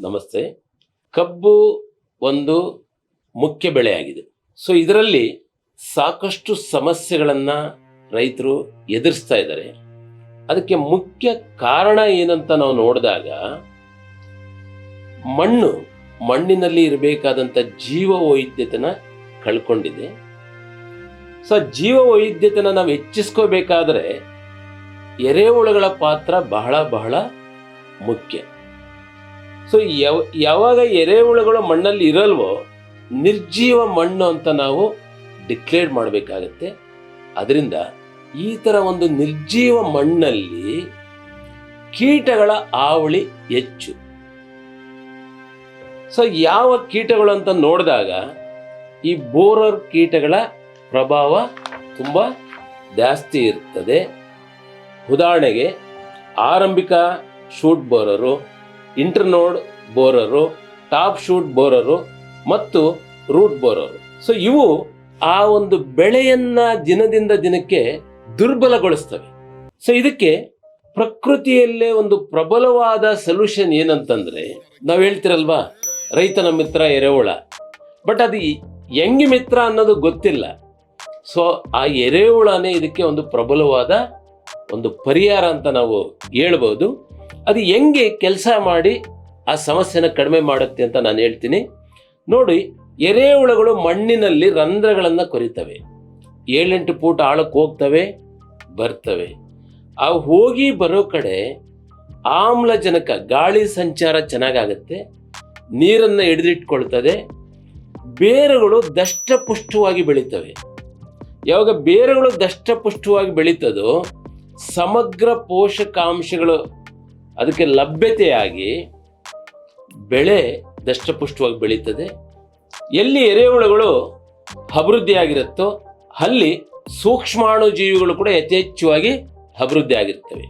ನಮಸ್ತೆ. ಕಬ್ಬು ಒಂದು ಮುಖ್ಯ ಬೆಳೆಯಾಗಿದೆ. ಸೊ, ಇದರಲ್ಲಿ ಸಾಕಷ್ಟು ಸಮಸ್ಯೆಗಳನ್ನು ರೈತರು ಎದುರಿಸ್ತಾ ಇದ್ದಾರೆ. ಅದಕ್ಕೆ ಮುಖ್ಯ ಕಾರಣ ಏನಂತ ನಾವು ನೋಡಿದಾಗ, ಮಣ್ಣು, ಮಣ್ಣಿನಲ್ಲಿ ಇರಬೇಕಾದಂಥ ಜೀವ ವೈದ್ಯತೆನ ಕಳ್ಕೊಂಡಿದೆ. ಸೊ ಜೀವ ವೈದ್ಯತೆನ ನಾವು ಹೆಚ್ಚಿಸ್ಕೋಬೇಕಾದ್ರೆ ಎರೆಹುಳುಗಳ ಪಾತ್ರ ಬಹಳ ಬಹಳ ಮುಖ್ಯ. ಸೊ ಯಾವ ಯಾವಾಗ ಎರೆಹುಳುಗಳು ಮಣ್ಣಲ್ಲಿ ಇರಲ್ವೋ, ನಿರ್ಜೀವ ಮಣ್ಣು ಅಂತ ನಾವು ಡಿಕ್ಲೇರ್ ಮಾಡಬೇಕಾಗತ್ತೆ. ಅದರಿಂದ ಈ ಥರ ಒಂದು ನಿರ್ಜೀವ ಮಣ್ಣಲ್ಲಿ ಕೀಟಗಳ ಆವಳಿ ಹೆಚ್ಚು. ಸೊ ಯಾವ ಕೀಟಗಳು ಅಂತ ನೋಡಿದಾಗ ಈ ಬೋರರ್ ಕೀಟಗಳ ಪ್ರಭಾವ ತುಂಬ ಜಾಸ್ತಿ ಇರ್ತದೆ. ಉದಾಹರಣೆಗೆ ಆರಂಭಿಕ ಶೂಟ್ ಬೋರರು ಇಂಟರ್ನೋಡ್ ಬೋರರು, ಟಾಪ್ ಶೂಟ್ ಬೋರರು ಮತ್ತು ರೂಟ್ ಬೋರರು. ಸೊ ಇವು ಆ ಒಂದು ಬೆಳೆಯನ್ನ ದಿನದಿಂದ ದಿನಕ್ಕೆ ದುರ್ಬಲಗೊಳಿಸ್ತವೆ. ಸೊ ಇದಕ್ಕೆ ಪ್ರಕೃತಿಯಲ್ಲೇ ಒಂದು ಪ್ರಬಲವಾದ ಸೊಲ್ಯೂಷನ್ ಏನಂತಂದ್ರೆ, ನಾವು ಹೇಳ್ತಿರಲ್ವಾ, ರೈತನ ಮಿತ್ರ ಎರೆಹುಳ. ಬಟ್ ಅದು ಹೆಂಗೆ ಮಿತ್ರ ಅನ್ನೋದು ಗೊತ್ತಿಲ್ಲ. ಸೊ ಆ ಎರೆಹುಳನೇ ಇದಕ್ಕೆ ಒಂದು ಪ್ರಬಲವಾದ ಒಂದು ಪರಿಹಾರ ಅಂತ ನಾವು ಹೇಳ್ಬೋದು. ಅದು ಹೆಂಗೆ ಕೆಲಸ ಮಾಡಿ ಆ ಸಮಸ್ಯೆನ ಕಡಿಮೆ ಮಾಡುತ್ತೆ ಅಂತ ನಾನು ಹೇಳ್ತೀನಿ. ನೋಡಿ, ಎರೆಹುಳುಗಳು ಮಣ್ಣಿನಲ್ಲಿ ರಂಧ್ರಗಳನ್ನು ಕೊರಿತವೆ. ಏಳೆಂಟು ಫೂಟ್ ಆಳಕ್ಕೆ ಹೋಗ್ತವೆ, ಬರ್ತವೆ. ಆ ಹೋಗಿ ಬರೋ ಕಡೆ ಆಮ್ಲಜನಕ, ಗಾಳಿ ಸಂಚಾರ ಚೆನ್ನಾಗಾಗತ್ತೆ, ನೀರನ್ನು ಹಿಡಿದಿಟ್ಕೊಳ್ತದೆ. ಬೇರುಗಳು ದಷ್ಟಪುಷ್ಟವಾಗಿ ಬೆಳೀತವೆ. ಯಾವಾಗ ಬೇರುಗಳು ದಷ್ಟಪುಷ್ಟವಾಗಿ ಬೆಳೀತದೋ, ಸಮಗ್ರ ಪೋಷಕಾಂಶಗಳು ಅದಕ್ಕೆ ಲಭ್ಯತೆಯಾಗಿ ಬೆಳೆ ದಷ್ಟಪುಷ್ಟವಾಗಿ ಬೆಳೀತದೆ. ಎಲ್ಲಿ ಎರೆಹುಳುಗಳು ಅಭಿವೃದ್ಧಿಯಾಗಿರುತ್ತೋ ಅಲ್ಲಿ ಸೂಕ್ಷ್ಮಾಣು ಜೀವಿಗಳು ಕೂಡ ಯಥೇಚ್ಛವಾಗಿ ಅಭಿವೃದ್ಧಿ ಆಗಿರ್ತವೆ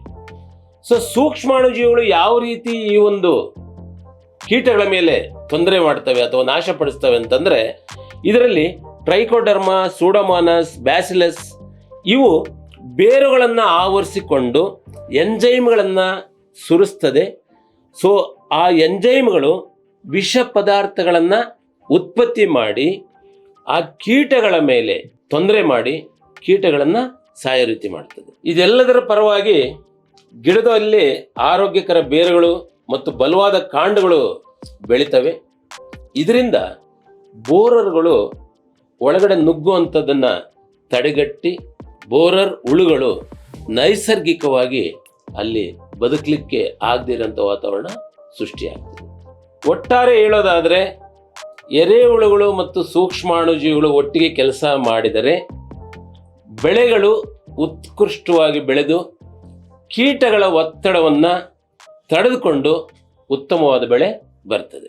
ಸೊ ಸೂಕ್ಷ್ಮಾಣು ಜೀವಿಗಳು ಯಾವ ರೀತಿ ಈ ಒಂದು ಕೀಟಗಳ ಮೇಲೆ ತೊಂದರೆ ಮಾಡ್ತವೆ ಅಥವಾ ನಾಶಪಡಿಸ್ತವೆ ಅಂತಂದ್ರೆ, ಇದರಲ್ಲಿ ಟ್ರೈಕೋಡರ್ಮ, ಸೂಡಮಾನಸ್, ಬ್ಯಾಸಿಲಸ್ ಇವು ಬೇರುಗಳನ್ನು ಆವರಿಸಿಕೊಂಡು, ಎಂಜೈಮ್ಗಳನ್ನು ಸುರಿಸ್ತದೆ. ಸೊ ಆ ಎಂಜೈಮ್ಗಳು ವಿಷ ಪದಾರ್ಥಗಳನ್ನು ಉತ್ಪತ್ತಿ ಮಾಡಿ, ಆ ಕೀಟಗಳ ಮೇಲೆ ತೊಂದರೆ ಮಾಡಿ ಕೀಟಗಳನ್ನು ಸಾಯ ರೀತಿ ಮಾಡ್ತದೆ. ಇದೆಲ್ಲದರ ಪರವಾಗಿ ಗಿಡದಲ್ಲಿ ಆರೋಗ್ಯಕರ ಬೇರುಗಳು ಮತ್ತು ಬಲವಾದ ಕಾಂಡಗಳು ಬೆಳಿತವೆ. ಇದರಿಂದ ಬೋರರ್ಗಳು ಒಳಗಡೆ ನುಗ್ಗುವಂಥದ್ದನ್ನು ತಡೆಗಟ್ಟಿ, ಬೋರರ್ ಹುಳುಗಳು ನೈಸರ್ಗಿಕವಾಗಿ ಅಲ್ಲಿ ಬದುಕಲಿಕ್ಕೆ ಆಗದಿರೋಂಥ ವಾತಾವರಣ ಸೃಷ್ಟಿಯಾಗ್ತದೆ. ಒಟ್ಟಾರೆ ಹೇಳೋದಾದರೆ ಎರೆಹುಳುಗಳು ಮತ್ತು ಸೂಕ್ಷ್ಮಾಣುಜೀವಿಗಳು ಒಟ್ಟಿಗೆ ಕೆಲಸ ಮಾಡಿದರೆ, ಬೆಳೆಗಳು ಉತ್ಕೃಷ್ಟವಾಗಿ ಬೆಳೆದು, ಕೀಟಗಳ ಒತ್ತಡವನ್ನು ತಡೆದುಕೊಂಡು ಉತ್ತಮವಾದ ಬೆಳೆ ಬರ್ತದೆ.